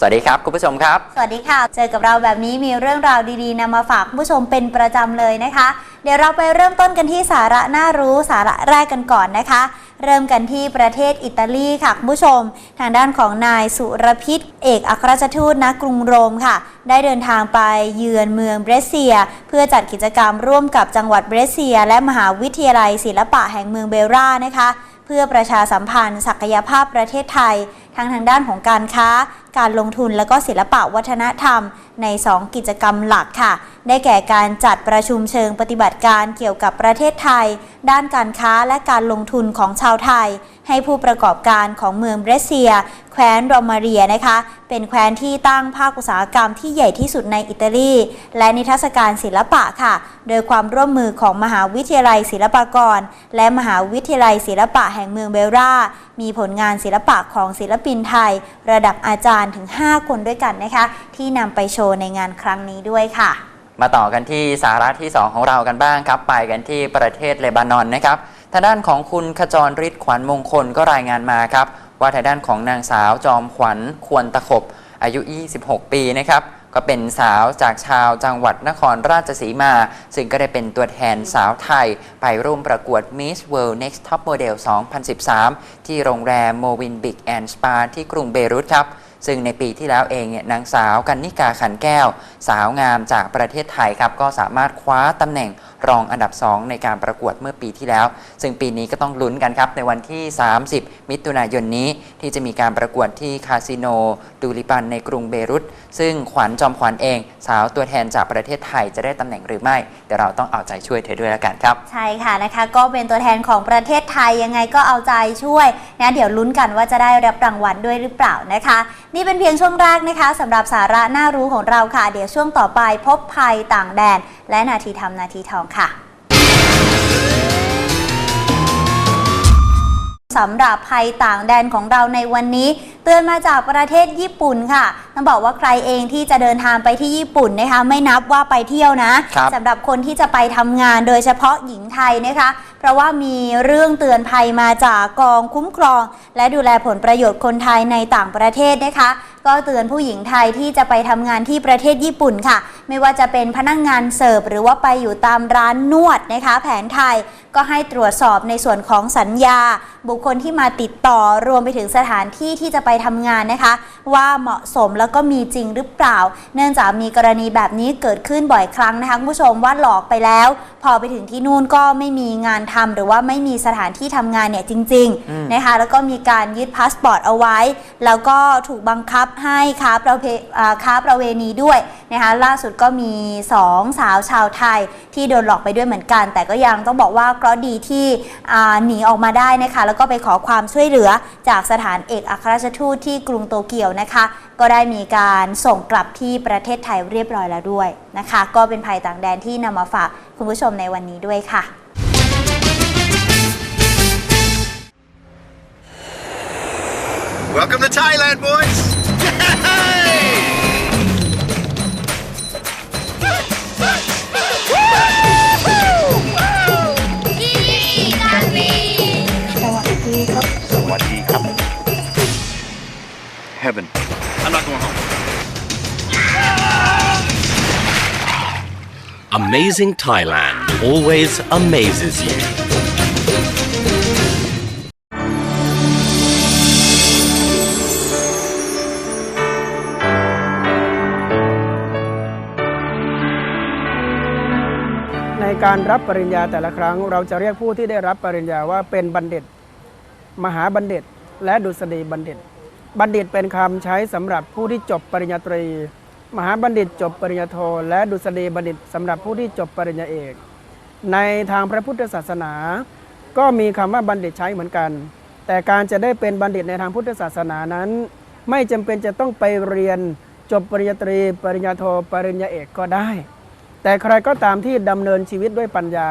สวัสดีครับ คุณผู้ชมครับ สวัสดีค่ะ เจอกับเราแบบนี้มีเรื่องราวดีๆนำมาฝากผู้ชมเป็นประจำเลยนะคะ เดี๋ยวเราไปเริ่มต้นกันที่สาระน่ารู้สาระแรกกันก่อนนะคะ เริ่มกันที่ประเทศอิตาลีค่ะคุณผู้ชม ทางด้านของนายสุรพิษ เอกอัครราชทูตณกรุงโรมค่ะ ได้เดินทางไปเยือนเมืองเบรเซีย เพื่อจัดกิจกรรมร่วมกับจังหวัดเบรเซีย และมหาวิทยาลัยศิลปะแห่งเมืองเบรานะคะเพื่อประชาสัมพันธ์ ศักยภาพประเทศไทย ทั้งทางด้านของการค้า การลงทุนและก็ศิลปะวัฒนธรรม ใน 2 กิจกรรมหลักค่ะ ได้แก่การจัดประชุมเชิงปฏิบัติการเกี่ยวกับประเทศไทย ด้านการค้าและการลงทุนของชาวไทย ให้ผู้ประกอบการของเมืองเบรเซีย แคว้นโรมาเรียนะคะ เป็นแคว้นที่ตั้งภาคอุตสาหกรรมที่ใหญ่ที่สุดในอิตาลี และนิทรรศการศิลปะค่ะ โดยความร่วมมือของมหาวิทยาลัยศิลปากร และมหาวิทยาลัยศิลปะแห่งเมืองเบลรามีผลงานศิลปะของศิลปินไทย ระดับอาจารย์ถึง 5 คนด้วยกันนะคะ ที่นำไปโชว์ในงานครั้งนี้ด้วยค่ะ มาต่อกันที่สาระที่ 2 ของเรากันบ้างครับ ไปกันที่ประเทศเลบานอนนะครับทางด้านของคุณขจรฤทธิ์ขวัญมงคลก็รายงานมาครับ ว่าทางด้านของนางสาวจอมขวัญควรตะขบ อายุ 26 ปีนะครับก็เป็นสาวจากชาวจังหวัดนครราชสีมา ซึ่งก็ได้เป็นตัวแทนสาวไทย ไปร่วมประกวด Miss World Next Top Model 2013 ที่โรงแรมโมวินบิกแอนด์สปาที่กรุงเบรุตครับ ซึ่งในปีที่แล้วเองเนี่ยนางสาวกันนิกาขันแก้ว สาวงามจากประเทศไทยครับก็สามารถคว้าตำแหน่งรองอันดับ 2 ในการประกวดเมื่อปีที่แล้ว ซึ่งปีนี้ก็ต้องลุ้นกันครับ ในวันที่ 30 มิถุนายนนี้ที่จะมีการประกวดที่คาสิโนดูริปันในกรุงเบรุตซึ่งขวัญจอมขวัญเอง สาวตัวแทนจากประเทศไทยจะได้ตำแหน่งหรือไม่เดี๋ยวเราต้องเอาใจช่วยเธอด้วยแล้วกันครับ ใช่ค่ะนะคะ ก็เป็นตัวแทนของประเทศไทยยังไงก็เอาใจช่วยนะเดี๋ยวลุ้นกันว่าจะได้รับรางวัลด้วยหรือเปล่านะคะ นี่เป็นเพียงช่วงแรกนะคะสำหรับสาระน่ารู้ของเราค่ะ เดี๋ยวช่วงต่อไปพบภัยต่างแดน และนาทีทำนาทีทองค่ะสำหรับภัยต่างแดนของเราในวันนี้ เตือนมาจากประเทศญี่ปุ่นค่ะต้องบอกว่าใครเองที่จะเดินทางไปที่ญี่ปุ่นนะคะ ไม่นับว่าไปเที่ยวนะครับสำหรับคนที่จะไปทำงานโดยเฉพาะหญิงไทยนะคะ เพราะว่ามีเรื่องเตือนภัยมาจากกองคุ้มครอง และดูแลผลประโยชน์คนไทยในต่างประเทศนะคะ ก็เตือนผู้หญิงไทยที่จะไปทำงานที่ประเทศญี่ปุ่นค่ะ ไม่ว่าจะเป็นพนักงงานเสิร์ฟหรือว่าไปอยู่ตามร้านนวดนะคะ แผนไทยก็ให้ตรวจสอบในส่วนของสัญญา บุคคลที่มาติดต่อรวมไปถึงสถานที่ที่จะไปทำงานนะคะ ว่าเหมาะสมแล้วก็มีจริงหรือเปล่า เนื่องจากมีกรณีแบบนี้เกิดขึ้นบ่อยครั้งนะคะคุณผู้ชมว่าหลอกไปแล้ว พอไปถึงที่นู่นก็ไม่มีงานทำหรือว่าไม่มีสถานที่ทำงานเนี่ยจริง ๆ นะคะ แล้วก็มีการยึดพาสปอร์ตเอาไว้ แล้วก็ถูกบังคับให้ค้าประเวค้าประเวณีด้วยนะคะล่าสุดก็มี 2 สาวชาวไทยที่โดนหลอกไปด้วยเหมือนกัน แต่ก็ยังต้องบอกว่าเคราะดีที่หนีออกมาได้นะคะแล้วก็ไปขอความช่วยเหลือจากสถานเอกอัครราชทูตที่กรุงโตเกียวนะคะ ก็ได้มีการส่งกลับที่ประเทศไทยเรียบร้อยแล้วด้วยนะคะ ก็เป็นภัยต่างแดนที่นำมาฝากคุณผู้ชมในวันนี้ด้วยค่ะ Welcome to Thailand, boys! สวัสดีครับ Heaven. I'm not going home. Amazing Thailand always amazes you. การรับปริญญาแต่ละครั้ง เราจะเรียกผู้ที่ได้รับปริญญาว่าเป็นบัณฑิต มหาบัณฑิต และดุษฎีบัณฑิต บัณฑิตเป็นคำใช้สำหรับผู้ที่จบปริญญาตรี มหาบัณฑิตจบปริญญาโท และดุษฎีบัณฑิตสำหรับผู้ที่จบปริญญาเอก ในทางพระพุทธศาสนา ก็มีคำว่าบัณฑิตใช้เหมือนกัน แต่การจะได้เป็นบัณฑิตในทางพุทธศาสนานั้น ไม่จำเป็นจะต้องไปเรียนจบปริญญาตรี ปริญญาโท ปริญญาเอกก็ได้ แต่ใครก็ตามที่ดำเนินชีวิตด้วยปัญญา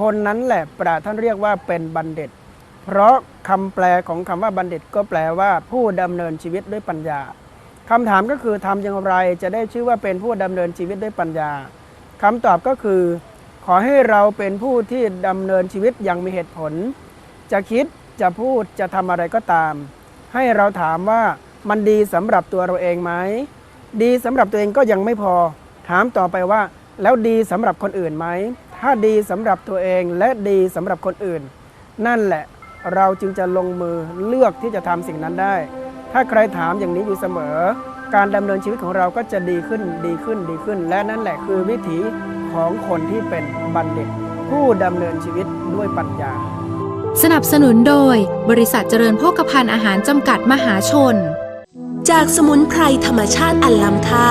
คนนั้นแหละปราท่านเรียกว่าเป็นบัณฑิต เพราะคำแปลของคำว่าบัณฑิตก็แปลว่าผู้ดำเนินชีวิตด้วยปัญญาคำถามก็คือทำอย่างไรจะได้ชื่อว่าเป็นผู้ดำเนินชีวิตด้วยปัญญาคำตอบก็คือ ขอให้เราเป็นผู้ที่ดำเนินชีวิตอย่างมีเหตุผล จะคิดจะพูดจะทำอะไรก็ตาม ให้เราถามว่ามันดีสำหรับตัวเราเองไหมดีสำหรับตัวเองก็ยังไม่พอ ถามต่อไปว่า แล้วดีสำหรับคนอื่นไหม ถ้าดีสำหรับตัวเองและดีสำหรับคนอื่น นั่นแหละเราจึงจะลงมือเลือกที่จะทำสิ่งนั้นได้ ถ้าใครถามอย่างนี้อยู่เสมอ การดำเนินชีวิตของเราก็จะดีขึ้นดีขึ้นดีขึ้น และนั่นแหละคือวิถีของคนที่เป็นบัณฑิต ผู้ดำเนินชีวิตด้วยปัญญา สนับสนุนโดย บริษัทเจริญโภคภัณฑ์อาหารจำกัดมหาชน จากสมุนไพรธรรมชาติอันล้ำค่า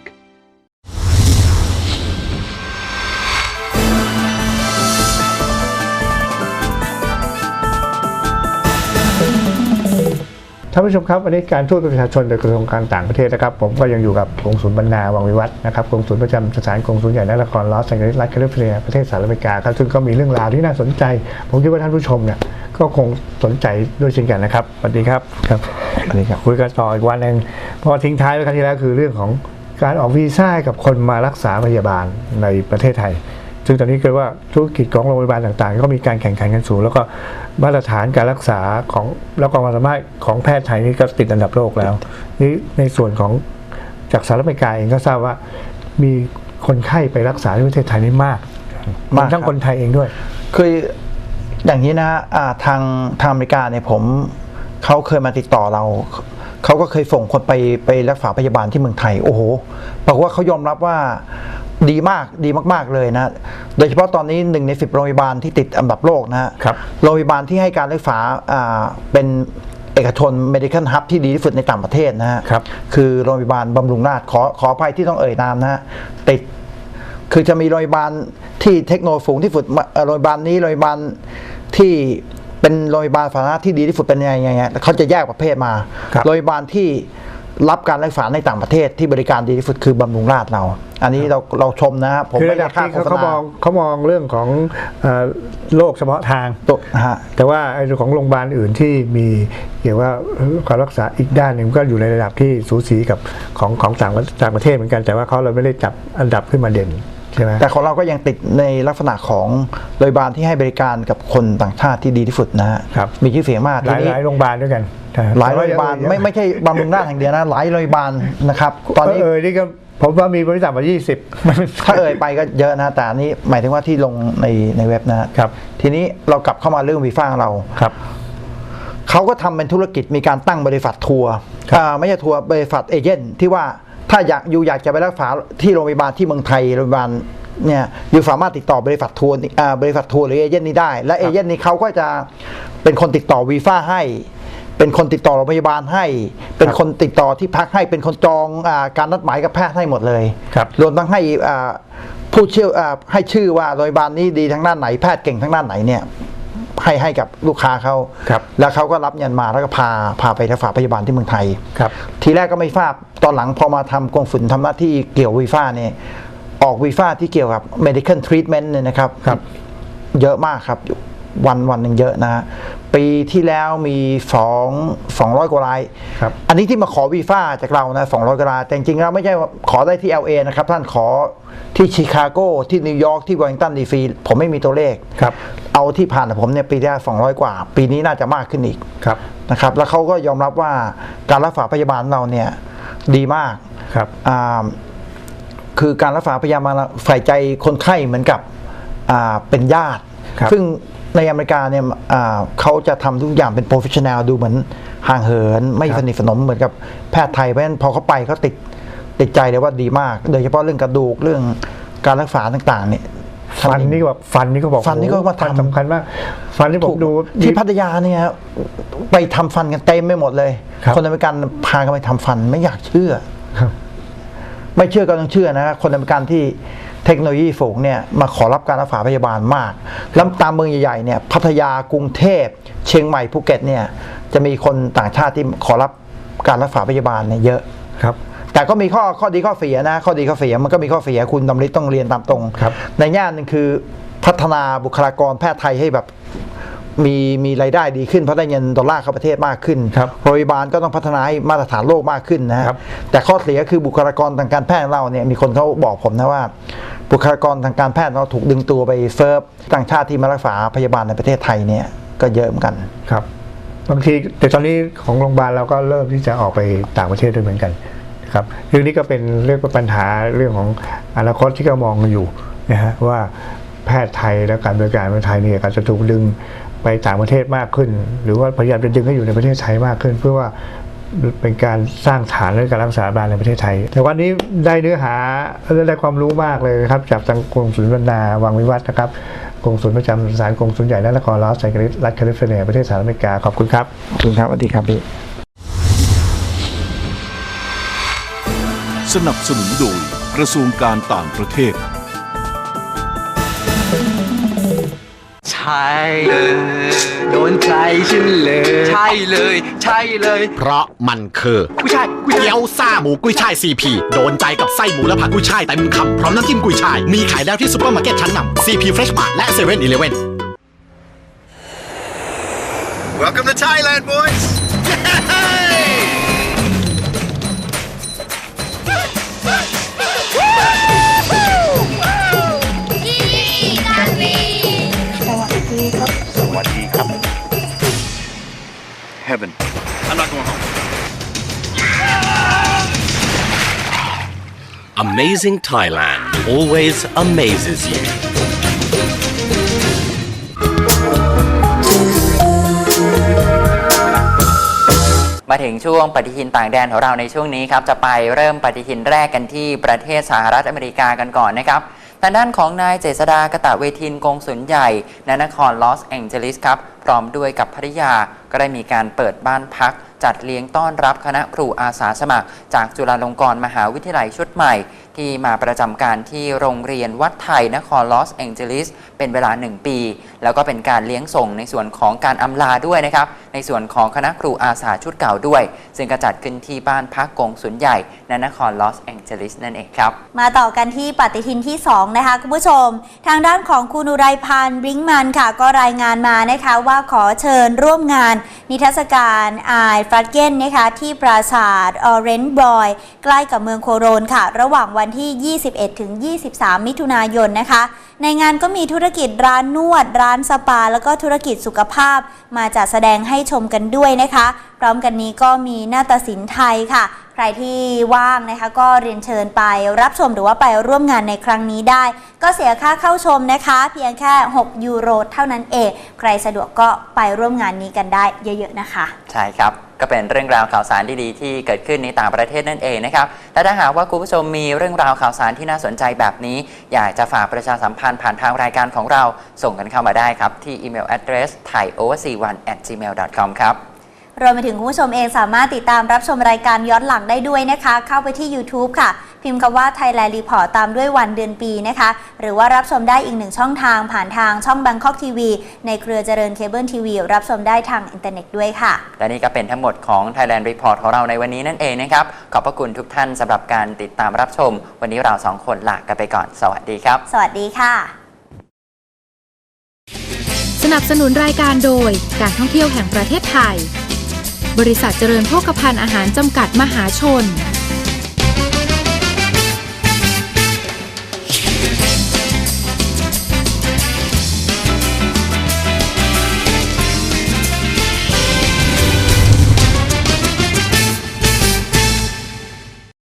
ท่านผู้ชมครับวันนี้การทูตประชาชนโดยกระทรวงการต่างประเทศนะครับ ผมก็ยังอยู่กับกงสุลบรรณาวังวิวัฒน์นะครับกงสุลประจำสถานกงสุลใหญ่นครลอสแองเจลิสรัฐแคลิฟอร์เนียประเทศสหรัฐอเมริกาครับซึ่งก็มีเรื่องราวที่น่าสนใจ ผมคิดว่าท่านผู้ชมเนี่ยก็คงสนใจด้วยเช่นกันนะครับสวัสดีครับครับสวัสดีครับคุยกันต่ออีกวันหนึงพอทิ้งท้ายไว้ครั้งที่แล้วคือเรื่องของการออกวีซ่าให้กับคนมารักษาพยาบาลในประเทศไทย ซึ่งตอนนี้คือว่าธุรกิจของโรงพยาบาลต่างๆ ก็มีการแข่งขันกันสูง แล้วก็มาตรฐานการรักษาของแล้วก็ความสามารถของแพทย์ไทยนี่ก็ติดอันดับโลกแล้วนี่ในส่วนของจากสหรัฐอเมริกาเองก็ทราบว่ามีคนไข้ไปรักษาที่ประเทศไทยนี่มากมากทั้งคนไทยเองด้วย คืออย่างนี้นะฮะทางทางอเมริกาเนี่ยผมเขาเคยมาติดต่อเราเขาก็เคยส่งคนไปไปรักษาพยาบาลที่เมืองไทย โอ้โหบอกว่าเขายอมรับว่า ดีมากดีมาก ๆ เลยนะโดยเฉพาะตอนนี้หนึ่งในสิบโรงพยาบาลที่ติดอันดับโลกนะฮะครับโรงพยาบาลที่ให้การรักษาอ่าเป็นเอกชน medical hub ที่ดีที่สุดในต่างประเทศนะฮะครับคือโรงพยาบาลบำรุงราษฎร์ขอขออภัยที่ต้องเอ่ยนามนะฮะติดคือจะมีโรงพยาบาลที่เทคโนโลยีสูงที่สุดมาเอ่อโรงพยาบาลนี้โรงพยาบาลที่เป็นโรงพยาบาลสาธารณะที่ดีที่สุดเป็นยังไงยังไงเขาจะแยกประเภทมาครับโรงพยาบาลที่ รับการรักษาในต่างประเทศที่บริการดีที่สุดคือบำรุงราษฎร์เรา อันนี้เราเราชมนะฮะผมคือไม่ระได้ดับค่าที่โฆเขาษเขาณามองเขามองเรื่องของเอ่อโรคเฉพาะทางตัวนะฮะแต่ว่าไอ้ของโรงพยาบาลอื่นที่มีเกี่ยวว่าการรักษาอีกด้านหนึ่งก็อยู่ในระดับที่สูสีกับของของต่างประต่างประเทศเหมือนกันแต่ว่าเขาเราไม่ได้จับอันดับขึ้นมาเด่น ใช่ไหมแต่ของเราก็ยังติดในลักษณะของโรงพยาบาลที่ให้บริการกับคนต่างชาติที่ดีที่สุดนะฮะครับ มีชื่อเสียงมากหลายทีนี้ หลายโรงพยาบาลด้วยกันหลายโรงพยาบาลไม่ไม่ใช่บำรุงราษฎร์แห่งเดียวนะ หลายโรงพยาบาลนะครับตอนนี้เออนี่ก็ผมว่ามีบริษัทมา20 ถ้าเอ่ยไปก็เยอะนะแต่อันนี้หมายถึงว่าที่ลงในในเว็บนะครับ ทีนี้เรากลับเข้ามาเรื่องวีซ่าของเรา ครับ เขาก็ทำเป็นธุรกิจมีการตั้งบริษัททัวร์ครับอ่าไม่ใช่ทัวร์บริษัทเอเจนต์ที่ว่า ถ้าอยากอยู่อยากจะไปรักษาที่โรงพยาบาลที่เมืองไทยโรงพยาบาลเนี่ยอยู่สามารถติดต่อบริษัททัวร์นี้อ่าบริษัททัวร์หรือเอเจนต์นี้ได้ และเอเจนต์นี้เขาก็จะเป็นคนติดต่อวีซ่าให้ เป็นคนติดต่อโรงพยาบาลให้ เป็นคนติดต่อที่พักให้ เป็นคนจองอาการนัดหมายกับแพทย์ให้หมดเลยครับรวมทั้งให้อ่าผู้เชี่ยวอ่าให้ชื่อว่าโรงพยาบาลนี้ดีทางด้านไหนแพทย์เก่งทางด้านไหนเนี่ย ให้ให้กับลูกค้าเขาครับแล้วเขาก็รับเงินมาแล้วก็พาพาไปรักษาพยาบาลที่เมืองไทยครับทีแรกก็ไม่ทราบตอนหลังพอมาทำกองฝุ่นทำหน้าที่เกี่ยววีซ่าเนี่ยออกวีซ่าที่เกี่ยวกับ medical treatment เนี่ยนะครับครับ เยอะมากครับวันวันหนึ่งเยอะนะฮะ ปีที่แล้วมีสองสองร้อยกว่าราย ครับอันนี้ที่มาขอวีซ่าจากเรานะสองร้อยกว่าราย แต่จริงๆแล้วไม่ใช่ว่าขอได้ที่ LA นะครับ ท่านขอที่ชิคาโกที่นิวยอร์กที่วอชิงตันดีซีผมไม่มีตัวเลข ครับ เอาที่ผ่านกับผมเนี่ยปีที่แล้วสองร้อยกว่า ปีนี้น่าจะมากขึ้นอีก ครับนะครับ แล้วเขาก็ยอมรับว่าการรักษาพยาบาลเราเนี่ยดีมากครับ อ่าคือการรักษาพยาบาลเราใส่ใจคนไข้เหมือนกับอ่าเป็นญาติ ครับ ซึ่ง ในอเมริกาเนี่ยอ่าเขาจะทำทุกอย่างเป็นโปรเฟชชั่นแนลดูเหมือนห่างเหิน ไม่ครับสนิทสนมเหมือนกับแพทย์ไทยเพราะฉะนั้นพอเขาไปเขาติดติดใจเลยว่าดีมาก โดยเฉพาะเรื่องกระดูกเรื่องการรักษาต่างๆเนี่ยฟันนี่ก็บอกฟันนี่ก็บอกฟันนี่ก็มาทำฟันสำคัญมาก ฟันที่ผมดูที่พัทยาเนี่ยไปทำฟันกันเต็มไม่หมดเลยครับคนอเมริกันพากันไปทำฟันไม่อยากเชื่อครับไม่เชื่อก็ต้องเชื่อนะคนอเมริกันที่ เทคโนโลยีสูงเนี่ยมาขอรับการรักษาพยาบาลมากแล้วตามเมืองใหญ่ๆเนี่ยพัทยากรุงเทพ เชียงใหม่ภูเก็ตเนี่ยจะมีคนต่างชาติที่ขอรับการรักษาพยาบาลเนี่ยเยอะครับแต่ก็มีข้อข้อดีข้อเสียนะ ข้อดีข้อเสียมันก็มีข้อเสียคุณดำริต้องเรียนตามตรงครับในแง่หนึ่งคือพัฒนาบุคลากรแพทย์ไทยให้แบบ มีมีรายได้ดีขึ้นเพราะได้เงินดอลลาร์เข้าประเทศมากขึ้นครับโรงพยาบาลก็ต้องพัฒนาให้มาตรฐานโลกมากขึ้นนะครับ แต่ข้อเสียคือบุคลากรทางการแพทย์ของเราเนี่ยมีคนเขาบอกผมนะว่า บุคลากรทางการแพทย์เราถูกดึงตัวไปเซิร์ฟต่างชาติที่มารักษาพยาบาลในประเทศไทยเนี่ยก็เยอะเหมือนกันครับบางทีแต่ตอนนี้ของโรงพยาบาลเราก็เริ่มที่จะออกไปต่างประเทศด้วยเหมือนกันนะครับเรื่องนี้ก็เป็นเรื่องปัญหาเรื่องของอนาคตที่ก็มองกันอยู่นะฮะว่าแพทย์ไทยและการบริการในไทยเนี่ยก็จะถูกดึง ไปต่างประเทศมากขึ้น หรือว่าพยายามจะดึงให้อยู่ในประเทศไทยมากขึ้น เพื่อว่าเป็นการสร้างฐานในการรักษาบาลในประเทศไทย แต่วันนี้ได้เนื้อหาได้ความรู้มากเลยครับจากทางกรมศุลบรรณาวังวิวัฒน์นะครับกรมศุลประจำสารกรมศุลใหญ่นครลอสแอนเจลิสรัฐแคลิฟอร์เนียประเทศสหรัฐอเมริกา ขอบคุณครับ ขอบคุณครับสวัสดีครับพี่สนับสนุนโดยกระทรวงการต่างประเทศ เลยโดนใจฉันเลย ใช่เลย ใช่เลยเพราะมันคือกุ้ยช่ายกุ้ยช่ายเกี๊ยวซ่าหมูกุ้ยช่ายซีพีโดนใจกับไส้หมูและผักกุ้ยช่ายเต็มคำพร้อมน้ำจิ้มกุ้ยช่าย มีขายแล้วที่ซุปเปอร์มาร์เก็ตชั้นนำซีพีเฟรชมาร์และเซเว่นอีเลฟเว่น Welcome to Thailand boys Amazing Thailand always amazes you มาถึงช่วงปฏิทินต่างแดนของเราในช่วงนี้ครับจะไปเริ่มปฏิทินแรกกันที่ประเทศสหรัฐอเมริกากันก่อนนะครับทางด้านของนายเจษดากตะเวทินกงสุลใหญ่ณนครลอสแองเจลิสครับ พร้อมด้วยกับภริยาก็ได้มีการเปิดบ้านพัก จัดเลี้ยงต้อนรับคณะครูอาสาสมัคร จากจุฬาลงกรณ์มหาวิทยาลัยชุดใหม่ ที่มาประจำการที่โรงเรียนวัดไทยนครลอสแองเจลิสเป็นเวลา 1 ปี แล้วก็เป็นการเลี้ยงส่งในส่วนของการอำลาด้วยนะครับ ในส่วนของคณะครูอาสาชุดเก่าด้วย ซึ่งกระจัดขึ้นที่บ้านพักกงสุนใหญ่ณนครลอสแองเจลิสนั่นเองครับ มาต่อกันที่ปฏิทินที่ 2 นะคะคุณผู้ชม ทางด้านของคุณอุไรพันธ์บริงมันค่ะ ก็รายงานมานะคะว่าขอเชิญร่วมงาน นิทรรศการอายฟรักเกนนะคะที่ปราสาทออเรนจ์บอยใกล้กับเมืองโคโรนค่ะ ระหว่างวันที่ 21 ถึง 23 มิถุนายนนะคะ ในงานก็มีธุรกิจร้านนวด ร้านสปา แล้วก็ธุรกิจสุขภาพ มาจัดแสดงให้ชมกันด้วยนะคะ พร้อมกันนี้ก็มีนาฏศิลป์ไทยค่ะ ใครที่ว่างนะคะก็เรียนเชิญไปรับชมหรือว่าไปร่วมงานในครั้งนี้ได้ ก็เสียค่าเข้าชมนะคะ เพียงแค่ 6 ยูโรเท่านั้นเอง ใครสะดวกก็ไปร่วมงานนี้กันได้เยอะ ๆ นะคะ ใช่ครับ ก็เป็นเรื่องราวข่าวสารดีๆที่เกิดขึ้นในต่างประเทศนั่นเองนะครับและถ้าหากว่าคุณผู้ชมมีเรื่องราวข่าวสารที่น่าสนใจแบบนี้ อยากจะฝากประชาสัมพันธ์ผ่านทางรายการของเราส่งกันเข้ามาได้ครับ ที่อีเมล address thaioverc1 at gmail.com ครับรวมไปถึงคุณผู้ชมเองสามารถติดตามรับชมรายการย้อนหลังได้ด้วยนะคะ เข้าไปที่ YouTube ค่ะ พิมพ์คำว่า Thailand Report ตามด้วยวันเดือนปีนะคะ หรือว่ารับชมได้อีกหนึ่งช่องทางผ่านทางช่อง Bangkok TV ในเครือเจริญเคเบิลทีวีรับชมได้ทางอินเทอร์เน็ตด้วยค่ะ และนี่ก็เป็นทั้งหมดของ Thailand Report ของเราในวันนี้นั่นเองนะครับ ขอบพระคุณทุกท่านสำหรับการติดตามรับชม วันนี้เราสองคนลากันไปก่อน สวัสดีครับ สวัสดีค่ะ สนับสนุนรายการโดยการท่องเที่ยวแห่งประเทศไทย บริษัทเจริญโภคภัณฑ์อาหารจำกัดมหาชน